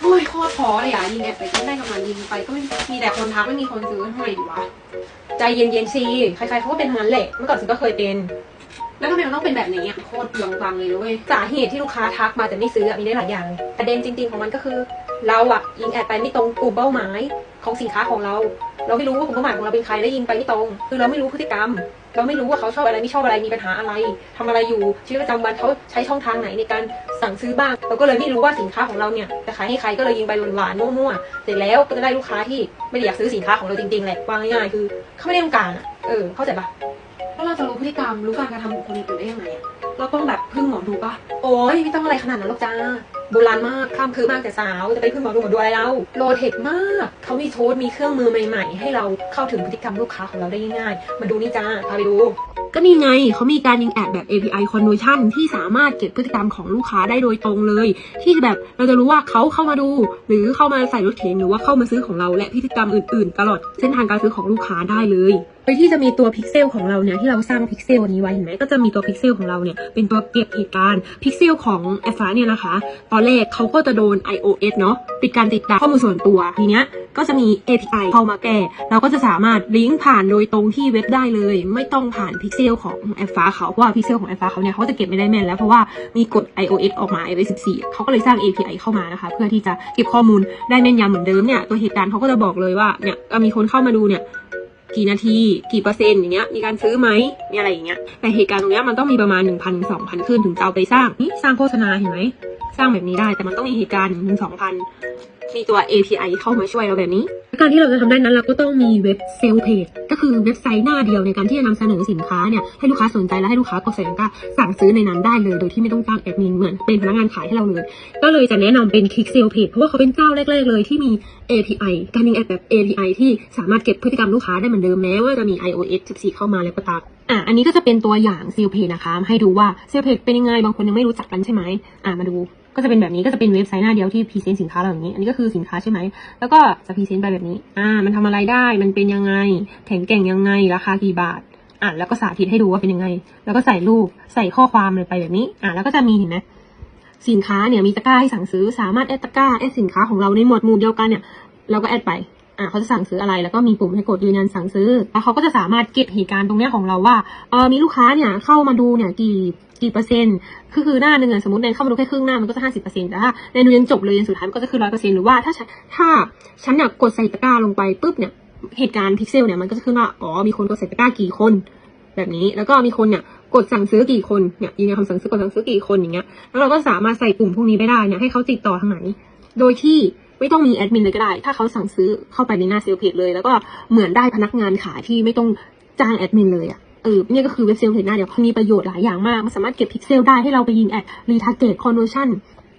โอ้ยโคตรท้อเลยอะยิงแอดไปก็ได้กำลังยิงไปก็ไม่มีแต่คนทักไม่มีคนซื้อทำไมดีวะใจเย็นๆสิใครๆเขาก็เป็นทั้งนั้นแหละเมื่อก่อนฉันก็เคยเป็น แล้วทำไมมันต้องเป็นแบบนี้อะโคตรเปลืองตังค์เลยนะเว้ยสาเหตุที่ลูกค้าทักมาแต่ไม่ซื้ออะมีได้หลายอย่างเลยประเด็นจริง ๆของมันก็คือ เราอะยิงแอดไปไม่ตรงกลุ่มเป้าหมายของสินค้าของเรา เราไม่รู้ว่ากลุ่มเป้าหมายของเราเป็นใครแล้วยิงไปไม่ตรง คือเราไม่รู้พฤติกรรม เราไม่รู้ว่าเขาชอบอะไรไม่ชอบอะไรมีปัญหาอะไรทำอะไรอยู่ชีวิตประจำวันเขาใช้ช่องทางไหนในการสั่งซื้อบ้าง เราก็เลยไม่รู้ว่าสินค้าของเราเนี่ยจะขายให้ใครก็เลยยิงไปหวานๆมั่วๆเสร็จแล้วก็จะได้ลูกค้าที่ไม่ได้อยากซื้อสินค้าของเราจริงๆแหละว่าง่ายๆคือเขาไม่ได้ต้องการอะเออเข้าใจปะแล้วเราจะรู้พฤติกรรมรู้การกระทำของคนอื่นได้ยังไงอะเราต้องแบบพึ่งหมอดูปะโอ้ยไม่ต้องอะไรขนาดนั้นหรอกจ้า โบราณมากข้ามคือมากแต่สาว จะไปพึ่งหมอดูหมอดูอะไรเราโลเทคมากเขามีโทษมีเครื่องมือใหม่ๆ ให้เราเข้าถึงพฤติกรรมลูกค้าของเราได้ง่ายๆมาดูนี่จ้าพาไปดู ก็นี่ไงเขามีการยิงแอดแบบ API conversion ที่สามารถเก็บพฤติกรรมของลูกค้าได้โดยตรงเลย ที่แบบเราจะรู้ว่าเขาเข้ามาดู หรือเข้ามาใส่รถเข็นหรือว่าเข้ามาซื้อของเราและพฤติกรรมอื่น ๆ ตลอดเส้นทางการซื้อของลูกค้าได้เลยโดยที่จะมีตัวพิกเซลของเราเนี่ยที่เราสร้างพิกเซลนี้ไว้เห็นไหมก็จะมีตัวพิกเซลของเราเนี่ยเป็นตัวเก็บเหตุการณ์พิกเซลของแอฟฟ้าเนี่ยนะคะ ตอนแรกเขาก็จะโดน iOS เนาะปิดการติดตามข้อมูลส่วนตัวทีเนี้ยก็จะมี API เข้ามาแก้เราก็จะสามารถลิงก์ผ่านโดยตรงที่เว็บได้เลย ไม่ต้องผ่านพิกเซลของแอฟฟ้าเขาเพราะว่าพิกเซลของแอฟฟ้าเขาเนี่ยเขาจะเก็บไม่ได้แม่นแล้วเพราะว่ามีกฎ iOS ออกมา iOS 14เขาก็เลยสร้าง API เข้ามานะคะ เพื่อที่จะเก็บข้อมูลได้แม่นยำเหมือนเดิมเนี่ยตัวเหตุการณ์เขาก็จะบอกเลยว่าเนี่ยมีคนเข้ามาดูเนี่ย กี่นาทีกี่เปอร์เซ็นต์อย่างเงี้ยมีการซื้อไหมมีอะไรอย่างเงี้ยแต่เหตุการณ์ตรงเนี้ยมันต้องมีประมาณ 1 0 0 0ถึง2,000ขึ้นถึงจะเอาไปสร้างนี่สร้างโฆษณาเห็นไหมสร้างแบบนี้ได้แต่มันต้องมีเหตุการณ์หนึ่งสองพัน มีตัว API เข้ามาช่วยเราแบบนี้ การที่เราจะทำได้นั้นเราก็ต้องมีเว็บเซลเพจก็คือเว็บไซต์หน้าเดียวในการที่จะนำเสนอสินค้าเนี่ยให้ลูกค้าสนใจและให้ลูกค้ากดใส่ตะกร้าสั่งซื้อในนั้นได้เลยโดยที่ไม่ต้องจ้างแอดมินเหมือนเป็นพนักงานขายให้เราเลย ก็เลยจะแนะนำเป็น Click Sale Page เพราะว่าเขาเป็นเจ้าแรกๆเลยที่มี API การยิงแอดแบบ API ที่สามารถเก็บพฤติกรรมลูกค้าได้เหมือนเดิมแม้ว่าจะมี iOS 14 เข้ามาแล้วก็ตามอะอันนี้ก็จะเป็นตัวอย่างเซลเพจนะคะให้ดูว่าเซลเพจเป็นยังไงบางคนยังไม่รู้จักกันใช่ไหมอะมาดู ก็จะเป็นแบบนี้ก็จะเป็นเว็บไซต์หน้าเดียวที่พรีเซนต์สินค้าเราอย่างนี้ อันนี้ก็คือสินค้าใช่ไหม แล้วก็จะพรีเซนต์ไปแบบนี้ อ่า มันทำอะไรได้ มันเป็นยังไง แข็งแกร่งยังไง ราคากี่บาท อะแล้วก็สาธิตให้ดูว่าเป็นยังไง แล้วก็ใส่รูป ใส่ข้อความเลยไปแบบนี้ อะแล้วก็จะมีเห็นไหมสินค้าเนี่ยมีตะกร้าให้สั่งซื้อ สามารถแอดตะกร้าแอดสินค้าของเราในหมวดหมู่เดียวกันเนี่ย เราก็แอดไป อะเขาจะสั่งซื้ออะไร แล้วก็มีปุ่มให้กดยืนยันสั่งซื้อ แล้วเขาก็จะสามารถเก็บเหตุการณ์ตรงเนี้ยของเราว่า เออมีลูกค้าเนี่ยเข้ามาดูเนี่ยกี่ กี่เปอร์เซ็นต์คือคือหน้าหนึ่งอะสมมติแนนเข้ามาดูแค่ครึ่งหน้ามันก็จะห้าสิบเปอร์เซ็นต์แต่ถ้าแนนดูยันจบเลยยันสุดท้ายมันก็จะคือร้อยเปอร์เซ็นต์หรือว่าถ้าฉันถ้าฉันอยากกดใส่ตะกร้าลงไปปุ๊บเนี่ยเหตุการณ์พิกเซลเนี่ยมันก็จะขึ้นว่าอ๋อมีคนกดใส่ตะกร้ากี่คน แบบนี้แล้วก็มีคนเนี่ยกดสั่งซื้อกี่คนเนี่ยยืนยันคำสั่งซื้อกดสั่งซื้อกี่คนอย่างเงี้ยแล้วเราก็สามารถใส่ปุ่มพวกนี้ไปได้เนี่ยให้เขาติดต่อทางไหน โดยที่ไม่ต้องมีแอดมินเลยก็ได้ ถ้าเขาสั่งซื้อเข้าไปในหน้าเซลล์เพจเลย แล้วก็เหมือนได้พนักงานขายที่ไม่ต้องจ้างแอดมินเลยอะ เออเนี่ยก็คือเว็บเซลล์เพจหน้าเดียวมีประโยชน์หลายอย่างมาก มันสามารถเก็บพิกเซลได้ให้เราไปยิงแอดรีทาร์เกตคอนเวอร์ชัน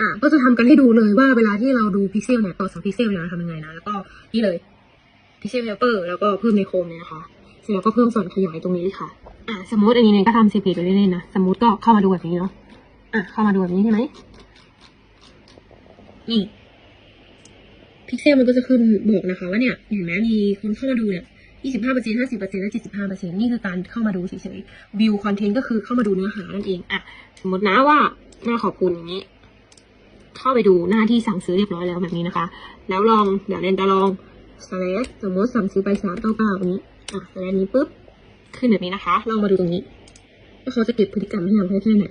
อะก็จะทำกันให้ดูเลยว่าเวลาที่เราดูพิกเซลเนี่ยต่อสองพิกเซลเนี่ยทำยังไงนะ แล้วก็นี่เลยพิกเซลเฮลเปอร์แล้วก็เพิ่มในโคมเนี่ยนะคะเสร็จแล้วก็เพิ่มส่วนขยายตรงนี้ค่ะอะสมมติอันนี้เนี่ยก็ทำเซลเพจไปเล่นๆนะสมมติก็เข้ามาดูแบบนี้เนาะอะเข้ามาดูแบบนี้ใช่ไหมนี่พิกเซลมันก็จะขึ้นบอกนะคะว่าเนี่ยเห็นไหมมีคนเข้ามาดูเนี่ย 25เปอร์เซ็นต์50เปอร์เซ็นต์และ75เปอร์เซ็นต์นี่คือการเข้ามาดูเฉยๆวิวคอนเทนต์ก็คือเข้ามาดูเนื้อหานั่นเองอะสมมตินะว่าหน้าขอบคุณอย่างนี้ เข้าไปดูหน้าที่สั่งซื้อเรียบร้อยแล้วแบบนี้นะคะ แล้วลองเดี๋ยวเรนจะลอง slash สมมติสั่งซื้อไปสามเก้าเก้านี้อะแล้วนี้ปุ๊บขึ้นแบบนี้นะคะลองมาดูตรงนี้ว่าเขาจะเก็บพฤติกรรมให้เราได้แค่ไหน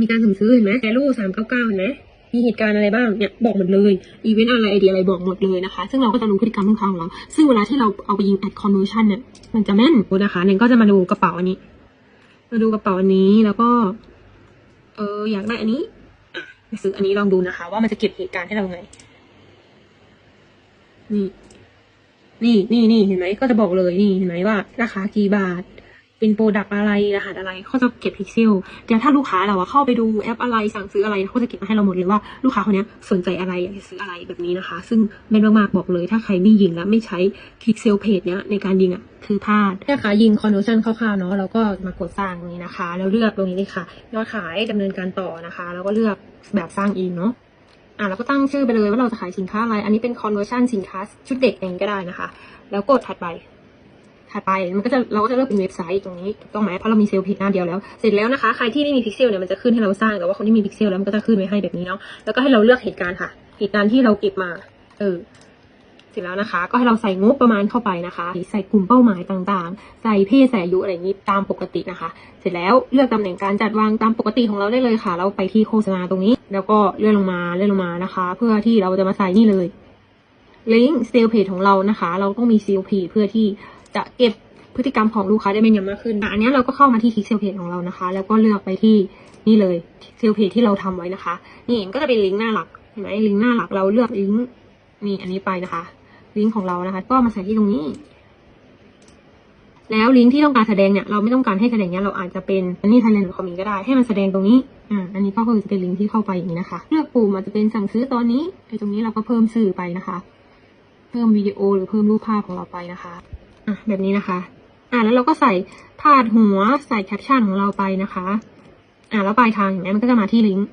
มีการสั่งซื้อเห็นไหมแอรูสามเก้าเก้าเห็นไหม มีเหตุการณ์อะไรบ้างเนี่ยบอกหมดเลยอีเวนต์อะไรไอเดียอะไรบอกหมดเลยนะคะ ซึ่งเราก็จะรู้พฤติกรรมลูกค้าของเรา ซึ่งเวลาที่เราเอาไปยิงแอดคอนเวอร์ชันเนี่ยมันจะแม่นดูนะคะเนี่ยก็จะมาดูกระเป๋าอันนี้ มาดูกระเป๋าอันนี้แล้วก็ เอออยากได้อันนี้ซื้ออันนี้ลองดูนะคะ ว่ามันจะเก็บเหตุการณ์ให้เราไง นี่ นี่นี่นี่เห็นไหมก็จะบอกเลยนี่เห็นไหมว่า ราคากี่บาท เป็นโปรดักต์อะไรรหัสอะไรเขาจะเก็บพิกเซลเดี๋ยวถ้าลูกค้าเราอะเข้าไปดูแอปอะไรสั่งซื้ออะไรเขาจะเก็บมาให้เราหมดเลยว่าลูกค้าคนนี้สนใจอะไรอยากจะซื้ออะไรแบบนี้นะคะ ซึ่งแม่นมากๆบอกเลย ถ้าใครไม่ยิงแล้วไม่ใช้คลิกเซลเพจเนี้ยในการยิงอะคือพลาดนะคะยิงคอนเวอร์ชันคร่าวๆเนาะเราก็มากดสร้างตรงนี้นะคะ แล้วเลือกตรงนี้เลยค่ะยอดขายดำเนินการต่อนะคะ แล้วก็เลือกแบบสร้างเองเนาะอะเราก็ตั้งชื่อไปเลยว่าเราจะขายสินค้าอะไร อันนี้เป็น conversion สินค้าชุดเด็กเองก็ได้นะคะ แล้วกดถัดไป ถัดไปมันก็จะเราก็จะเลือกเป็นเว็บไซต์ตรงนี้ถูกต้องไหมเพราะเรามีเซลล์เพจหน้าเดียวแล้วเสร็จแล้วนะคะใครที่ไม่มีพิกเซลเนี่ยมันจะขึ้นให้เราสร้างแต่ว่าคนที่มีพิกเซลแล้วมันก็จะขึ้นไว้ให้แบบนี้เนาะแล้วก็ให้เราเลือกเหตุการณ์ค่ะ เหตุการณ์ที่เราเก็บมาเออเสร็จแล้วนะคะ ก็ให้เราใส่งบประมาณเข้าไปนะคะ ใส่กลุ่มเป้าหมายต่างๆ ใส่เพศใส่อายุอะไรอย่างนี้ตามปกตินะคะ เสร็จแล้วเลือกตำแหน่งการจัดวางตามปกติของเราได้เลยค่ะ เราไปที่โฆษณาตรงนี้ แล้วก็เลื่อนลงมาเลื่อนลงมานะคะ เพื่อที่เราจะมาใส่นี่เลยลิงก์เซลเพจของเรานะคะ เราต้องมีเซลเพจเพื่อที่ จะเก็บพฤติกรรมของลูกค้าได้เป็นอย่างมากขึ้น อันนี้เราก็เข้ามาที่คลิกเซลเพจของเรานะคะ แล้วก็เลือกไปที่นี่เลยเซลเพจที่เราทำไว้นะคะ นี่มันก็จะเป็นลิงก์หน้าหลักเห็นไหมลิงก์หน้าหลักเราเลือกลิงก์นี่อันนี้ไปนะคะ ลิงก์ของเรานะคะ ก็มาใส่ที่ตรงนี้ แล้วลิงก์ที่ต้องการแสดงเนี่ยเราไม่ต้องการให้แสดงเนี่ยเราอาจจะเป็นอันนี้ไทยแลนด์คอมมิก็ได้ให้มันแสดงตรงนี้อ่าอันนี้ก็คือจะเป็นลิงก์ที่เข้าไปอย่างนี้นะคะเลือกปุ่มอาจจะเป็นสั่งซื้อตอนนี้ไอ้ตรงนี้เราก็เพิ่มสื่อไปนะคะ เพิ่มวิดีโอหรือเพิ่มรูปภาพของเราไปนะคะ อะแบบนี้นะคะ อ่าแล้วเราก็ใส่พาดหัวใส่แคปชั่นของเราไปนะคะ อ่าแล้วปลายทางอย่างนี้มันก็จะมาที่ลิงก์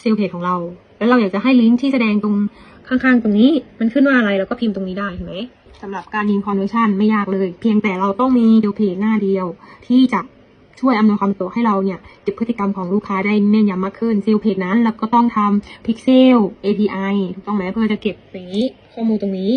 เซลเพจของเรา แล้วเราอยากจะให้ลิงก์ที่แสดงตรงข้างๆ ตรงนี้ มันขึ้นว่าอะไรเราก็พิมพ์ตรงนี้ได้เห็นไหมสำหรับการยิงคอนเวอร์ชันไม่ยากเลย เพียงแต่เราต้องมีเซลเพจหน้าเดียว ที่จะช่วยอำนวยความสะดวกให้เราเนี่ยเก็บพฤติกรรมของลูกค้าได้แม่นยำมากขึ้นเซลเพจนั้นเราก็ต้องทำพิกเซล API ถูกต้องไหมเพื่อจะเก็บอย่างนี้ข้อมูลตรงนี้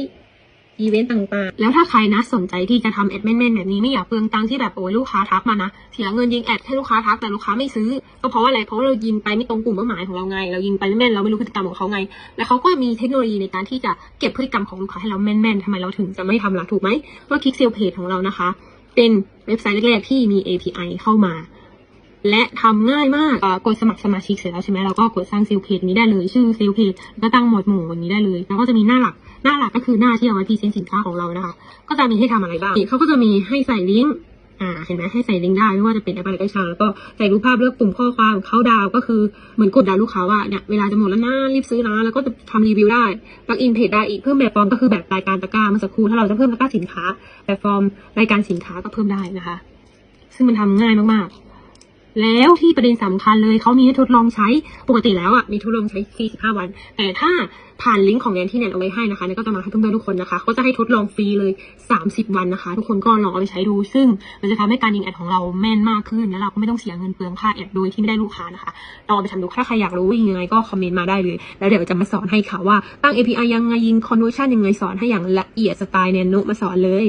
อีเวนต์ต่างๆ แล้วถ้าใครนะสนใจที่จะทำแอดแม่นๆแบบนี้ไม่อยากเปลืองตังค์ที่แบบโอ้ยลูกค้าทักมานะเสียเงินยิงแอดให้ลูกค้าทักแต่ลูกค้าไม่ซื้อ ก็เพราะว่าอะไรเพราะว่าเรายิงไปไม่ตรงกลุ่มเป้าหมายของเราไง เรายิงไปไม่แม่นเราไม่รู้พฤติกรรมของเขาไง แล้วเขาก็มีเทคโนโลยีในการที่จะเก็บพฤติกรรมของลูกค้าให้เราแม่นๆทำไมเราถึงจะไม่ทำล่ะถูกไหมว่าคลิกเซลเพจของเรานะคะ เป็นเว็บไซต์แรกๆที่มี API เข้ามาและทำง่ายมากกดสมัครสมาชิกเสร็จแล้วใช่ไหมเราก็กดสร้างเซลล์เพจนี้ได้เลย ชื่อเซลล์เพจก็ตั้งหมวดหมู่วันนี้ได้เลย แล้วก็จะมีหน้าหลัก หน้าหลักก็คือหน้าที่เอาไว้พรีเซนต์สินค้าของเรานะคะ ก็จะมีให้ทำอะไรบ้างเขาก็จะมีให้ใส่ลิงก์อ่าเห็นไหมให้ใส่ลิงก์ได้ไม่ว่าจะเป็นแอปอะไรก็ช่างแล้วก็ใส่รูปภาพเลือกปุ่มข้อความเขาดาวก็คือเหมือนกดดาวลูกค้าว่าเนี่ยเวลาจะหมดแล้วนะรีบซื้อนะแล้วก็จะทำรีวิวได้ปลักอินเพจได้อีกเพิ่มแบบฟอร์มก็คือแบบรายการตะกร้าเมื่อสักครู่ถ้าเราจะเพิ่มตะกร้าสินค้าแบบฟอร์มรายการสินค้าก็เพิ่มได้นะคะ ซึ่งมันทำง่ายมากๆ แล้วที่ประเด็นสำคัญเลยเขามีให้ทดลองใช้ปกติแล้วอะมีทดลองใช้ฟรี15วัน แต่ถ้าผ่านลิงก์ของแนนที่แนนเอาไว้ให้นะคะแนนก็จะมาให้เพื่อนๆทุกคนนะคะเขาจะให้ทดลองฟรีเลย 30 วันนะคะ ทุกคนก็ลองเอาไปใช้ดู ซึ่งมันจะทำให้การยิงแอดของเราแม่นมากขึ้นแล้วเราก็ไม่ต้องเสียเงินเปลืองค่าแอดโดยที่ไม่ได้ลูกค้านะคะลองไปทำดูถ้าใครอยากรู้ยิงยังไงก็คอมเมนต์มาได้เลย แล้วเดี๋ยวจะมาสอนให้ค่ะว่าตั้ง API ยังไงยิง conversion ยังไงสอนให้อย่างละเอียดสไตล์แนนโนมาสอนเลย